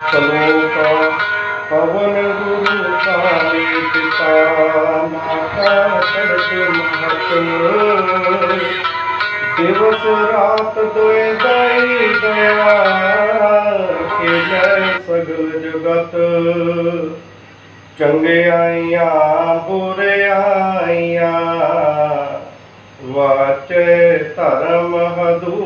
ਸਲੋਕ ਪਵਨ ਗੁਰੂ ਕਾਲੇ ਪਿਤਾ ਮਾਤਾ ਕਰਤ ਮਹਤ ਦਿਵਸ ਰਾਤ ਦੋਇ ਦਾਈ ਦਇਆ ਖੇਲੇ ਸਗਲ ਜਗਤ ਚੰਗਿਆਈਆਂ ਬੁਰਿਆਈਆਂ ਵਾਚੇ ਧਰਮ ਹਦੂਰ